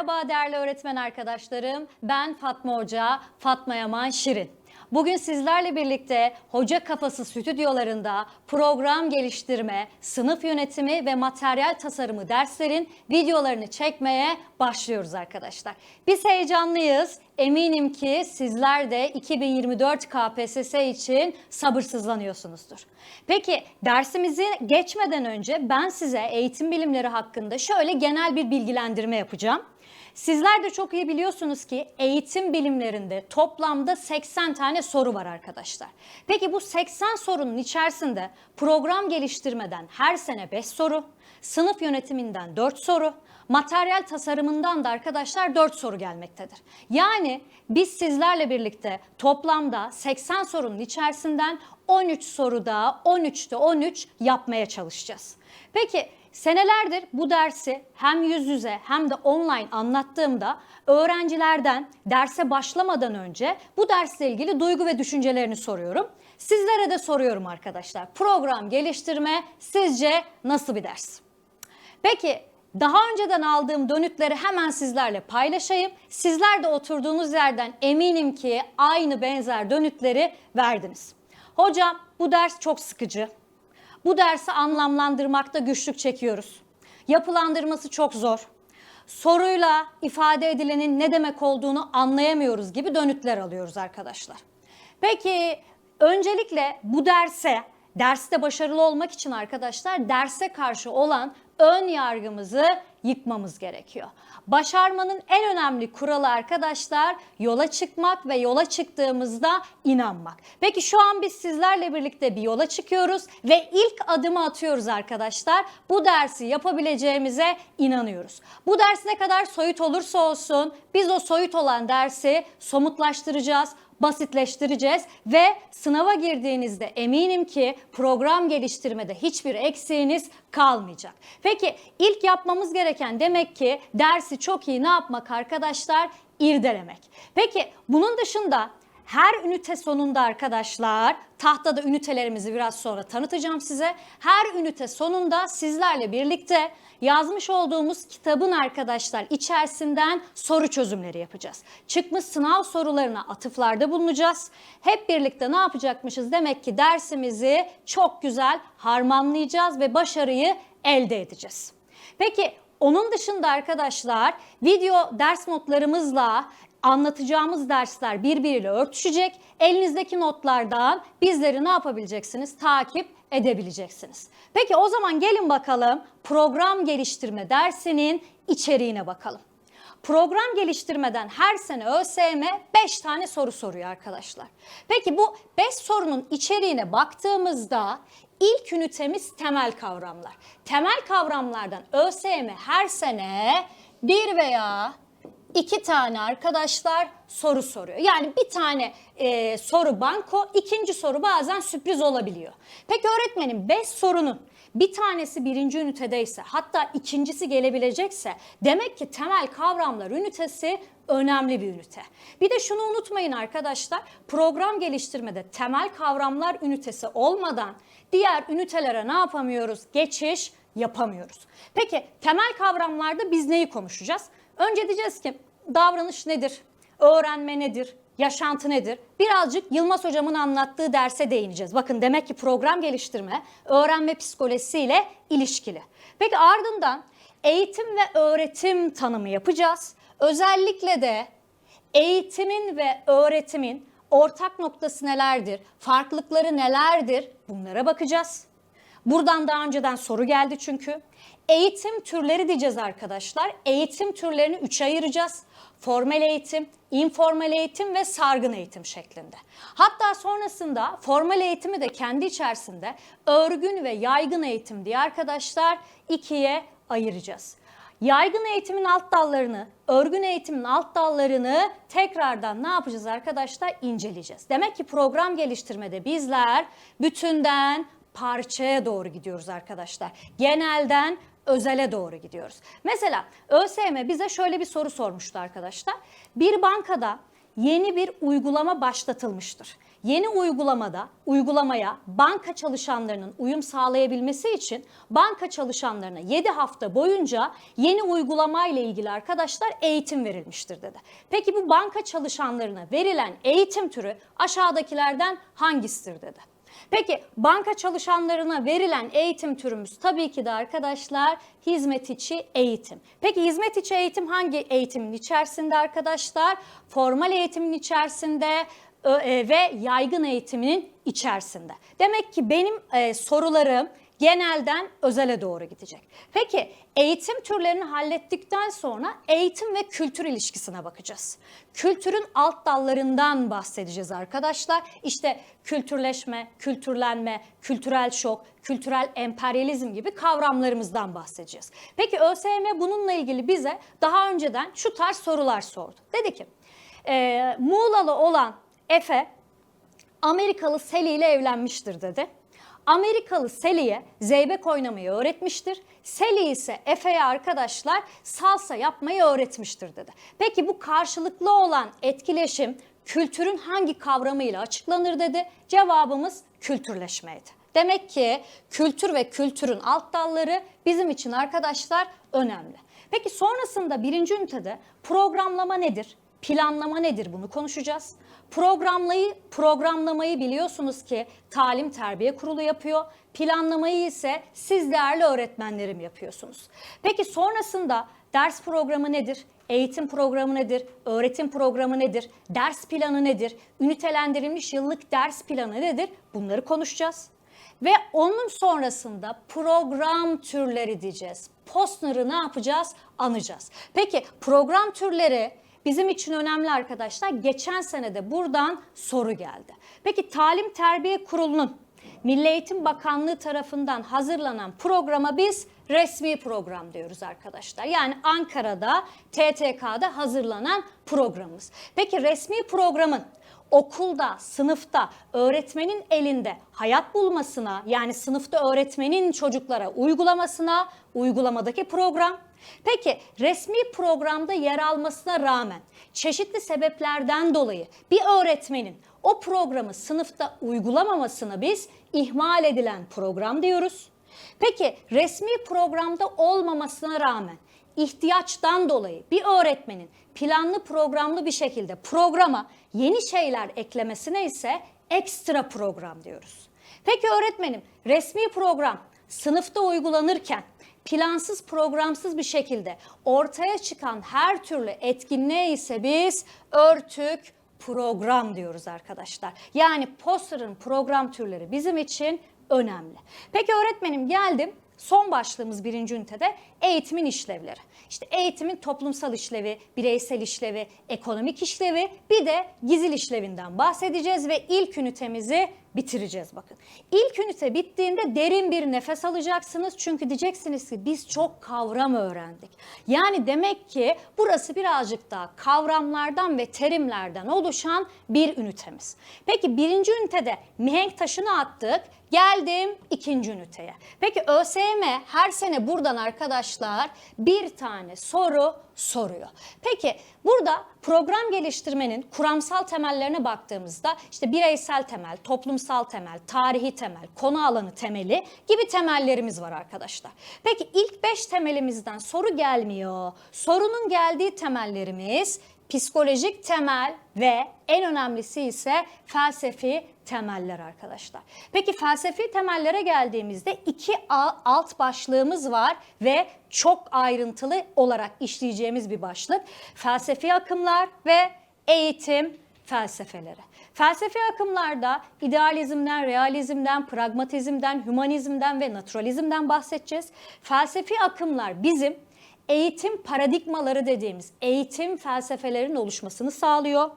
Merhaba değerli öğretmen arkadaşlarım. Ben Fatma Hoca, Fatma Yaman Şirin. Bugün sizlerle birlikte Hoca Kafası stüdyolarında program geliştirme, sınıf yönetimi ve materyal tasarımı derslerin videolarını çekmeye başlıyoruz arkadaşlar. Biz heyecanlıyız. Eminim ki sizler de 2024 KPSS için sabırsızlanıyorsunuzdur. Peki dersimizi geçmeden önce ben size eğitim bilimleri hakkında şöyle genel bir bilgilendirme yapacağım. Sizler de çok iyi biliyorsunuz ki eğitim bilimlerinde toplamda 80 tane soru var arkadaşlar. Peki bu 80 sorunun içerisinde program geliştirmeden her sene 5 soru, sınıf yönetiminden 4 soru, materyal tasarımından da arkadaşlar 4 soru gelmektedir. Yani biz sizlerle birlikte toplamda 80 sorunun içerisinden 13 soruda 13'te 13 yapmaya çalışacağız. Peki Senelerdir bu dersi hem yüz yüze hem de online anlattığımda öğrencilerden derse başlamadan önce bu dersle ilgili duygu ve düşüncelerini soruyorum. Sizlere de soruyorum arkadaşlar. Program geliştirme sizce nasıl bir ders? Peki daha önceden aldığım dönütleri hemen sizlerle paylaşayım. Sizler de oturduğunuz yerden eminim ki aynı benzer dönütleri verdiniz. Hocam bu ders çok sıkıcı. Bu dersi anlamlandırmakta güçlük çekiyoruz. Yapılandırması çok zor. Soruyla ifade edilenin ne demek olduğunu anlayamıyoruz gibi dönütler alıyoruz arkadaşlar. Peki öncelikle bu derse, derste başarılı olmak için arkadaşlar derse karşı olan ön yargımızı yıkmamız gerekiyor. Başarmanın en önemli kuralı arkadaşlar yola çıkmak ve yola çıktığımızda inanmak. Peki şu an biz sizlerle birlikte bir yola çıkıyoruz ve ilk adımı atıyoruz arkadaşlar. Bu dersi yapabileceğimize inanıyoruz. Bu ders ne kadar soyut olursa olsun biz o soyut olan dersi somutlaştıracağız basitleştireceğiz ve sınava girdiğinizde eminim ki program geliştirmede hiçbir eksiğiniz kalmayacak. Peki ilk yapmamız gereken demek ki dersi çok iyi ne yapmak arkadaşlar? İrdelemek. Peki bunun dışında her ünite sonunda arkadaşlar tahtada ünitelerimizi biraz sonra tanıtacağım size. Her ünite sonunda sizlerle birlikte yazmış olduğumuz kitabın arkadaşlar içerisinden soru çözümleri yapacağız. Çıkmış sınav sorularına atıflarda bulunacağız. Hep birlikte ne yapacakmışız? Demek ki dersimizi çok güzel harmanlayacağız ve başarıyı elde edeceğiz. Peki onun dışında arkadaşlar video ders notlarımızla anlatacağımız dersler birbiriyle örtüşecek. Elinizdeki notlardan bizleri ne yapabileceksiniz? Takip edebileceksiniz. Peki o zaman gelin bakalım program geliştirme dersinin içeriğine bakalım. Program geliştirmeden her sene ÖSYM 5 tane soru soruyor arkadaşlar. Peki bu 5 sorunun içeriğine baktığımızda ilk ünitemiz temel kavramlar. Temel kavramlardan ÖSYM her sene bir veya iki tane arkadaşlar soru soruyor. Yani bir tane e, soru banko, ikinci soru bazen sürpriz olabiliyor. Peki öğretmenim 5 sorunun bir tanesi birinci ünitedeyse hatta ikincisi gelebilecekse demek ki temel kavramlar ünitesi önemli bir ünite. Bir de şunu unutmayın arkadaşlar program geliştirmede temel kavramlar ünitesi olmadan diğer ünitelere ne yapamıyoruz? Geçiş yapamıyoruz. Peki temel kavramlarda biz neyi konuşacağız? Önce diyeceğiz ki davranış nedir? Öğrenme nedir? Yaşantı nedir? Birazcık Yılmaz hocamın anlattığı derse değineceğiz. Bakın demek ki program geliştirme öğrenme psikolojisiyle ilişkili. Peki ardından eğitim ve öğretim tanımı yapacağız. Özellikle de eğitimin ve öğretimin ortak noktası nelerdir? Farklılıkları nelerdir? Bunlara bakacağız. Buradan daha önceden soru geldi çünkü. Eğitim türleri diyeceğiz arkadaşlar. Eğitim türlerini üçe ayıracağız. Formel eğitim, informal eğitim ve sargın eğitim şeklinde. Hatta sonrasında formal eğitimi de kendi içerisinde örgün ve yaygın eğitim diye arkadaşlar ikiye ayıracağız. Yaygın eğitimin alt dallarını, örgün eğitimin alt dallarını tekrardan ne yapacağız arkadaşlar? İnceleyeceğiz. Demek ki program geliştirmede bizler bütünden parçaya doğru gidiyoruz arkadaşlar. Genelden özele doğru gidiyoruz. Mesela ÖSYM bize şöyle bir soru sormuştu arkadaşlar. Bir bankada yeni bir uygulama başlatılmıştır. Yeni uygulamada uygulamaya banka çalışanlarının uyum sağlayabilmesi için banka çalışanlarına 7 hafta boyunca yeni uygulama ile ilgili arkadaşlar eğitim verilmiştir dedi. Peki bu banka çalışanlarına verilen eğitim türü aşağıdakilerden hangisidir dedi. Peki banka çalışanlarına verilen eğitim türümüz tabii ki de arkadaşlar hizmet içi eğitim. Peki hizmet içi eğitim hangi eğitimin içerisinde arkadaşlar? Formal eğitimin içerisinde ve yaygın eğitiminin içerisinde. Demek ki benim e, sorularım genelden özele doğru gidecek. Peki eğitim türlerini hallettikten sonra eğitim ve kültür ilişkisine bakacağız. Kültürün alt dallarından bahsedeceğiz arkadaşlar. İşte kültürleşme, kültürlenme, kültürel şok, kültürel emperyalizm gibi kavramlarımızdan bahsedeceğiz. Peki ÖSYM bununla ilgili bize daha önceden şu tarz sorular sordu. Dedi ki e, Muğlalı olan Efe Amerikalı Sally ile evlenmiştir dedi. Amerikalı Sally'e zeybek oynamayı öğretmiştir. Sally ise Efe'ye arkadaşlar salsa yapmayı öğretmiştir dedi. Peki bu karşılıklı olan etkileşim kültürün hangi kavramıyla açıklanır dedi. Cevabımız kültürleşmeydi. Demek ki kültür ve kültürün alt dalları bizim için arkadaşlar önemli. Peki sonrasında birinci ünitede programlama nedir? Planlama nedir bunu konuşacağız. Programlayı, programlamayı biliyorsunuz ki talim terbiye kurulu yapıyor. Planlamayı ise siz değerli öğretmenlerim yapıyorsunuz. Peki sonrasında ders programı nedir? Eğitim programı nedir? Öğretim programı nedir? Ders planı nedir? Ünitelendirilmiş yıllık ders planı nedir? Bunları konuşacağız. Ve onun sonrasında program türleri diyeceğiz. Postner'ı ne yapacağız? Anacağız. Peki program türleri bizim için önemli arkadaşlar. Geçen sene de buradan soru geldi. Peki Talim Terbiye Kurulu'nun Milli Eğitim Bakanlığı tarafından hazırlanan programa biz resmi program diyoruz arkadaşlar. Yani Ankara'da TTK'da hazırlanan programımız. Peki resmi programın okulda, sınıfta öğretmenin elinde hayat bulmasına yani sınıfta öğretmenin çocuklara uygulamasına uygulamadaki program. Peki resmi programda yer almasına rağmen çeşitli sebeplerden dolayı bir öğretmenin o programı sınıfta uygulamamasına biz ihmal edilen program diyoruz. Peki resmi programda olmamasına rağmen ihtiyaçtan dolayı bir öğretmenin planlı programlı bir şekilde programa yeni şeyler eklemesine ise ekstra program diyoruz. Peki öğretmenim resmi program sınıfta uygulanırken plansız programsız bir şekilde ortaya çıkan her türlü etkinliğe ise biz örtük program diyoruz arkadaşlar. Yani poster'ın program türleri bizim için önemli. Peki öğretmenim geldim son başlığımız birinci ünitede eğitimin işlevleri. İşte eğitimin toplumsal işlevi, bireysel işlevi, ekonomik işlevi bir de gizil işlevinden bahsedeceğiz ve ilk ünitemizi bitireceğiz bakın. İlk ünite bittiğinde derin bir nefes alacaksınız çünkü diyeceksiniz ki biz çok kavram öğrendik. Yani demek ki burası birazcık daha kavramlardan ve terimlerden oluşan bir ünitemiz. Peki birinci ünitede mihenk taşını attık. Geldim ikinci üniteye. Peki ÖSYM her sene buradan arkadaşlar bir tane soru soruyor. Peki burada program geliştirmenin kuramsal temellerine baktığımızda işte bireysel temel, toplumsal temel, tarihi temel, konu alanı temeli gibi temellerimiz var arkadaşlar. Peki ilk beş temelimizden soru gelmiyor. Sorunun geldiği temellerimiz psikolojik temel ve en önemlisi ise felsefi temeller arkadaşlar. Peki felsefi temellere geldiğimizde iki alt başlığımız var ve çok ayrıntılı olarak işleyeceğimiz bir başlık. Felsefi akımlar ve eğitim felsefeleri. Felsefi akımlarda idealizmden, realizmden, pragmatizmden, hümanizmden ve naturalizmden bahsedeceğiz. Felsefi akımlar bizim eğitim paradigmaları dediğimiz eğitim felsefelerinin oluşmasını sağlıyor.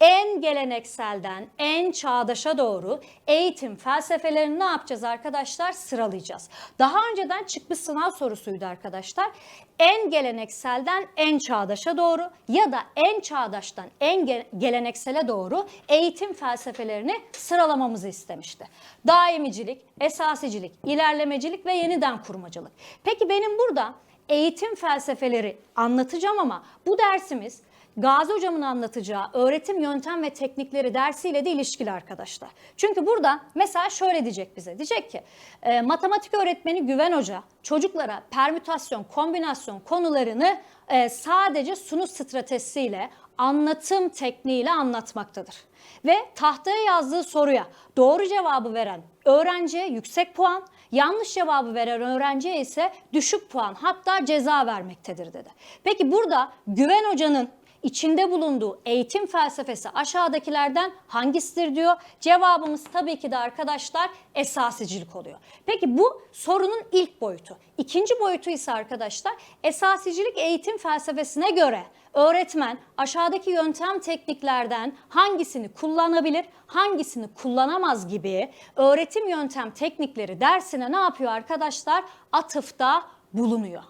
En gelenekselden en çağdaşa doğru eğitim felsefelerini ne yapacağız arkadaşlar? Sıralayacağız. Daha önceden çıkmış sınav sorusuydu arkadaşlar. En gelenekselden en çağdaşa doğru ya da en çağdaştan en ge- geleneksele doğru eğitim felsefelerini sıralamamızı istemişti. Daimicilik, esasicilik, ilerlemecilik ve yeniden kurmacılık. Peki benim burada eğitim felsefeleri anlatacağım ama bu dersimiz Gazi hocamın anlatacağı öğretim yöntem ve teknikleri dersiyle de ilişkili arkadaşlar. Çünkü burada mesela şöyle diyecek bize. Diyecek ki e, matematik öğretmeni Güven Hoca çocuklara permütasyon, kombinasyon konularını e, sadece sunu stratejisiyle anlatım tekniğiyle anlatmaktadır. Ve tahtaya yazdığı soruya doğru cevabı veren öğrenciye yüksek puan, yanlış cevabı veren öğrenciye ise düşük puan hatta ceza vermektedir dedi. Peki burada Güven Hoca'nın içinde bulunduğu eğitim felsefesi aşağıdakilerden hangisidir diyor. Cevabımız tabii ki de arkadaşlar esasicilik oluyor. Peki bu sorunun ilk boyutu. İkinci boyutu ise arkadaşlar esasicilik eğitim felsefesine göre öğretmen aşağıdaki yöntem tekniklerden hangisini kullanabilir, hangisini kullanamaz gibi öğretim yöntem teknikleri dersine ne yapıyor arkadaşlar? Atıfta bulunuyor.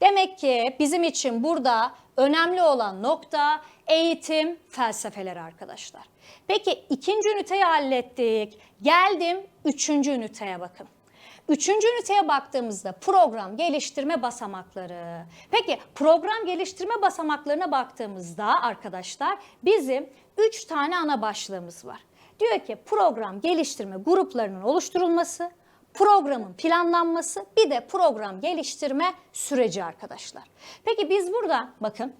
Demek ki bizim için burada önemli olan nokta eğitim felsefeleri arkadaşlar. Peki ikinci üniteyi hallettik. Geldim üçüncü üniteye bakın. Üçüncü üniteye baktığımızda program geliştirme basamakları. Peki program geliştirme basamaklarına baktığımızda arkadaşlar bizim üç tane ana başlığımız var. Diyor ki program geliştirme gruplarının oluşturulması, programın planlanması bir de program geliştirme süreci arkadaşlar. Peki biz burada bakın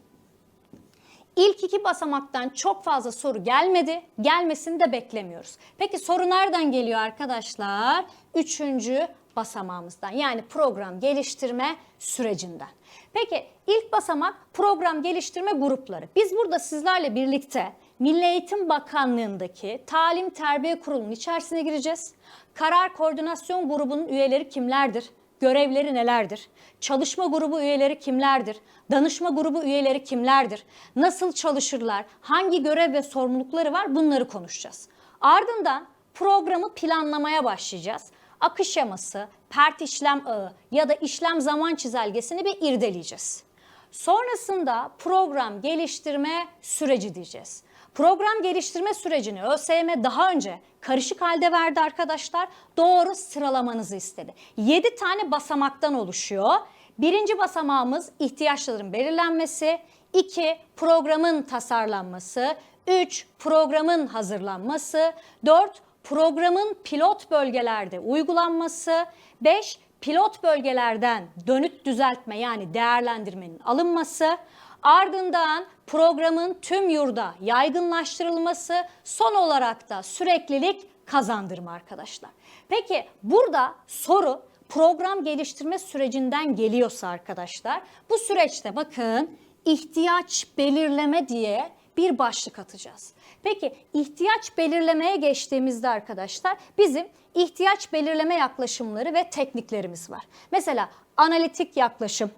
İlk iki basamaktan çok fazla soru gelmedi. Gelmesini de beklemiyoruz. Peki soru nereden geliyor arkadaşlar? Üçüncü basamağımızdan yani program geliştirme sürecinden. Peki ilk basamak program geliştirme grupları. Biz burada sizlerle birlikte Milli Eğitim Bakanlığı'ndaki Talim Terbiye Kurulu'nun içerisine gireceğiz. Karar Koordinasyon Grubu'nun üyeleri kimlerdir? Görevleri nelerdir? Çalışma grubu üyeleri kimlerdir? Danışma grubu üyeleri kimlerdir? Nasıl çalışırlar? Hangi görev ve sorumlulukları var? Bunları konuşacağız. Ardından programı planlamaya başlayacağız. Akış şeması, pert işlem ağı ya da işlem zaman çizelgesini bir irdeleyeceğiz. Sonrasında program geliştirme süreci diyeceğiz. Program geliştirme sürecini ÖSYM daha önce karışık halde verdi arkadaşlar. Doğru sıralamanızı istedi. 7 tane basamaktan oluşuyor. Birinci basamağımız ihtiyaçların belirlenmesi. 2. Programın tasarlanması. 3. Programın hazırlanması. 4. Programın pilot bölgelerde uygulanması. 5 pilot bölgelerden dönüt düzeltme yani değerlendirmenin alınması, ardından programın tüm yurda yaygınlaştırılması, son olarak da süreklilik kazandırma arkadaşlar. Peki burada soru program geliştirme sürecinden geliyorsa arkadaşlar bu süreçte bakın ihtiyaç belirleme diye bir başlık atacağız. Peki ihtiyaç belirlemeye geçtiğimizde arkadaşlar bizim ihtiyaç belirleme yaklaşımları ve tekniklerimiz var. Mesela analitik yaklaşım,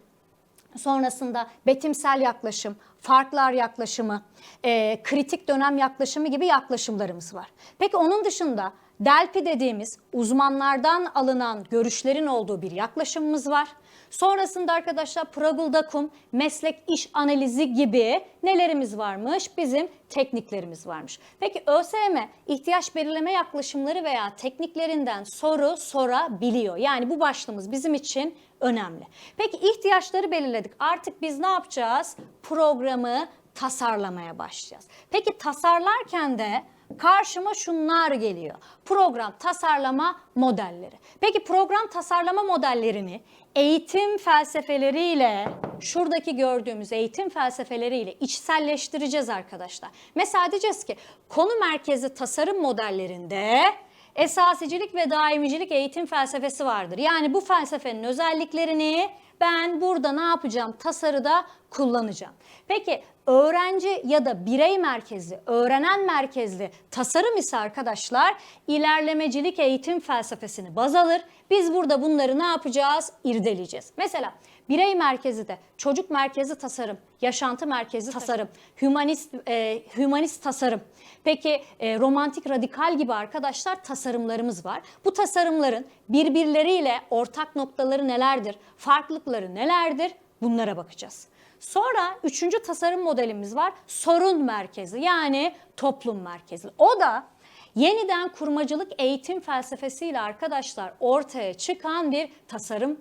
sonrasında betimsel yaklaşım, farklar yaklaşımı, e, kritik dönem yaklaşımı gibi yaklaşımlarımız var. Peki onun dışında Delpi dediğimiz uzmanlardan alınan görüşlerin olduğu bir yaklaşımımız var. Sonrasında arkadaşlar Praguldakum, meslek iş analizi gibi nelerimiz varmış? Bizim tekniklerimiz varmış. Peki ÖSYM ihtiyaç belirleme yaklaşımları veya tekniklerinden soru sorabiliyor. Yani bu başlığımız bizim için önemli. Peki ihtiyaçları belirledik. Artık biz ne yapacağız? Programı tasarlamaya başlayacağız. Peki tasarlarken de karşıma şunlar geliyor. Program tasarlama modelleri. Peki program tasarlama modellerini eğitim felsefeleriyle şuradaki gördüğümüz eğitim felsefeleriyle içselleştireceğiz arkadaşlar. Mesela diyeceğiz ki konu merkezi tasarım modellerinde esasicilik ve daimicilik eğitim felsefesi vardır. Yani bu felsefenin özelliklerini ben burada ne yapacağım? Tasarıda kullanacağım. Peki öğrenci ya da birey merkezli, öğrenen merkezli tasarım ise arkadaşlar ilerlemecilik eğitim felsefesini baz alır. Biz burada bunları ne yapacağız? İrdeleyeceğiz. Mesela birey merkezi de çocuk merkezi tasarım, yaşantı merkezi tasarım, hümanist e, hümanist tasarım. Peki e, romantik radikal gibi arkadaşlar tasarımlarımız var. Bu tasarımların birbirleriyle ortak noktaları nelerdir? Farklılıkları nelerdir? Bunlara bakacağız. Sonra üçüncü tasarım modelimiz var. Sorun merkezi yani toplum merkezi. O da yeniden kurmacılık eğitim felsefesiyle arkadaşlar ortaya çıkan bir tasarım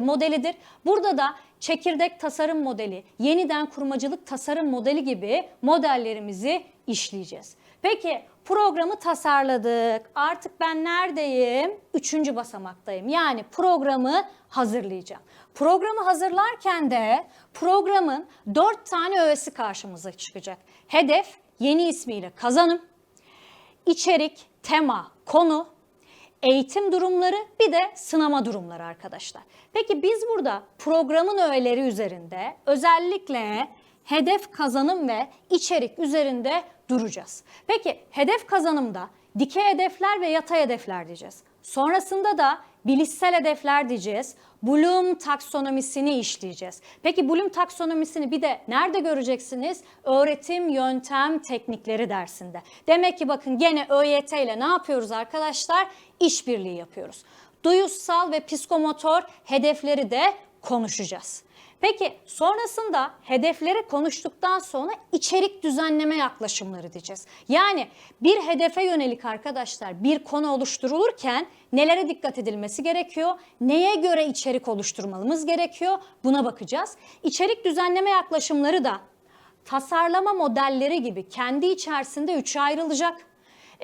modelidir. Burada da çekirdek tasarım modeli, yeniden kurmacılık tasarım modeli gibi modellerimizi işleyeceğiz. Peki programı tasarladık. Artık ben neredeyim? Üçüncü basamaktayım. Yani programı hazırlayacağım. Programı hazırlarken de programın dört tane öğesi karşımıza çıkacak. Hedef yeni ismiyle kazanım, içerik, tema, konu, eğitim durumları bir de sınama durumları arkadaşlar. Peki biz burada programın öğeleri üzerinde özellikle hedef kazanım ve içerik üzerinde duracağız. Peki hedef kazanımda dikey hedefler ve yatay hedefler diyeceğiz. Sonrasında da bilişsel hedefler diyeceğiz. Bloom taksonomisini işleyeceğiz. Peki Bloom taksonomisini bir de nerede göreceksiniz? Öğretim yöntem teknikleri dersinde. Demek ki bakın gene ÖYT ile ne yapıyoruz arkadaşlar? İşbirliği yapıyoruz. Duyusal ve psikomotor hedefleri de konuşacağız. Peki sonrasında hedefleri konuştuktan sonra içerik düzenleme yaklaşımları diyeceğiz. Yani bir hedefe yönelik arkadaşlar bir konu oluşturulurken nelere dikkat edilmesi gerekiyor? Neye göre içerik oluşturmamız gerekiyor? Buna bakacağız. İçerik düzenleme yaklaşımları da tasarlama modelleri gibi kendi içerisinde üçe ayrılacak.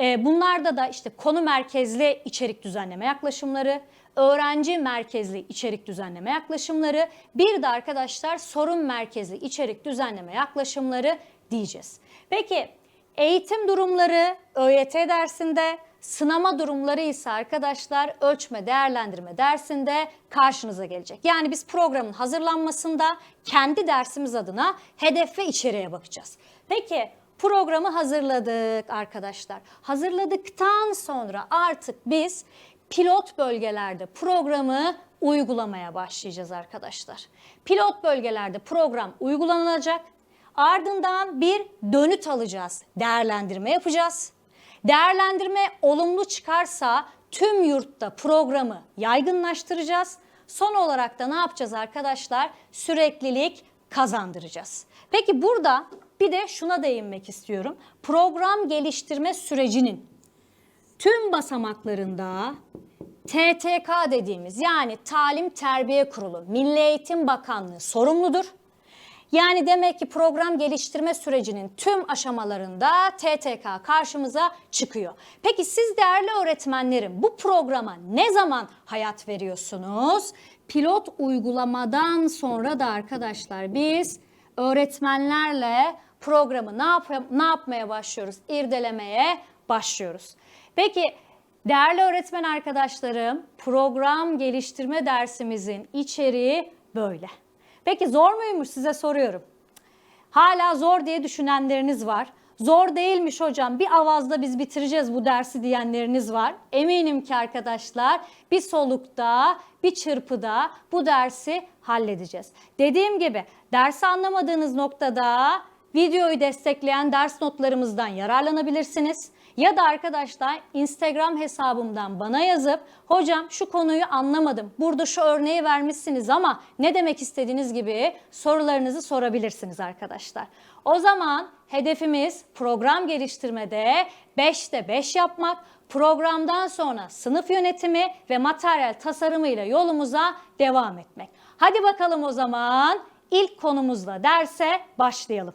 Ee, Bunlarda da işte konu merkezli içerik düzenleme yaklaşımları, öğrenci merkezli içerik düzenleme yaklaşımları, bir de arkadaşlar sorun merkezli içerik düzenleme yaklaşımları diyeceğiz. Peki eğitim durumları ÖYT dersinde, sınama durumları ise arkadaşlar ölçme değerlendirme dersinde karşınıza gelecek. Yani biz programın hazırlanmasında kendi dersimiz adına hedef ve içeriğe bakacağız. Peki programı hazırladık arkadaşlar. Hazırladıktan sonra artık biz pilot bölgelerde programı uygulamaya başlayacağız arkadaşlar. Pilot bölgelerde program uygulanacak. Ardından bir dönüt alacağız. Değerlendirme yapacağız. Değerlendirme olumlu çıkarsa tüm yurtta programı yaygınlaştıracağız. Son olarak da ne yapacağız arkadaşlar? Süreklilik kazandıracağız. Peki burada bir de şuna değinmek istiyorum. Program geliştirme sürecinin tüm basamaklarında TTK dediğimiz yani Talim Terbiye Kurulu, Milli Eğitim Bakanlığı sorumludur. Yani demek ki program geliştirme sürecinin tüm aşamalarında TTK karşımıza çıkıyor. Peki siz değerli öğretmenlerim bu programa ne zaman hayat veriyorsunuz? Pilot uygulamadan sonra da arkadaşlar biz öğretmenlerle programı ne, yap ne yapmaya başlıyoruz? İrdelemeye başlıyoruz. Peki değerli öğretmen arkadaşlarım program geliştirme dersimizin içeriği böyle. Peki zor muymuş size soruyorum. Hala zor diye düşünenleriniz var. Zor değilmiş hocam bir avazda biz bitireceğiz bu dersi diyenleriniz var. Eminim ki arkadaşlar bir solukta bir çırpıda bu dersi halledeceğiz. Dediğim gibi dersi anlamadığınız noktada videoyu destekleyen ders notlarımızdan yararlanabilirsiniz. Ya da arkadaşlar Instagram hesabımdan bana yazıp hocam şu konuyu anlamadım. Burada şu örneği vermişsiniz ama ne demek istediğiniz gibi sorularınızı sorabilirsiniz arkadaşlar. O zaman hedefimiz program geliştirmede 5'te 5 yapmak. Programdan sonra sınıf yönetimi ve materyal tasarımıyla yolumuza devam etmek. Hadi bakalım o zaman ilk konumuzla derse başlayalım.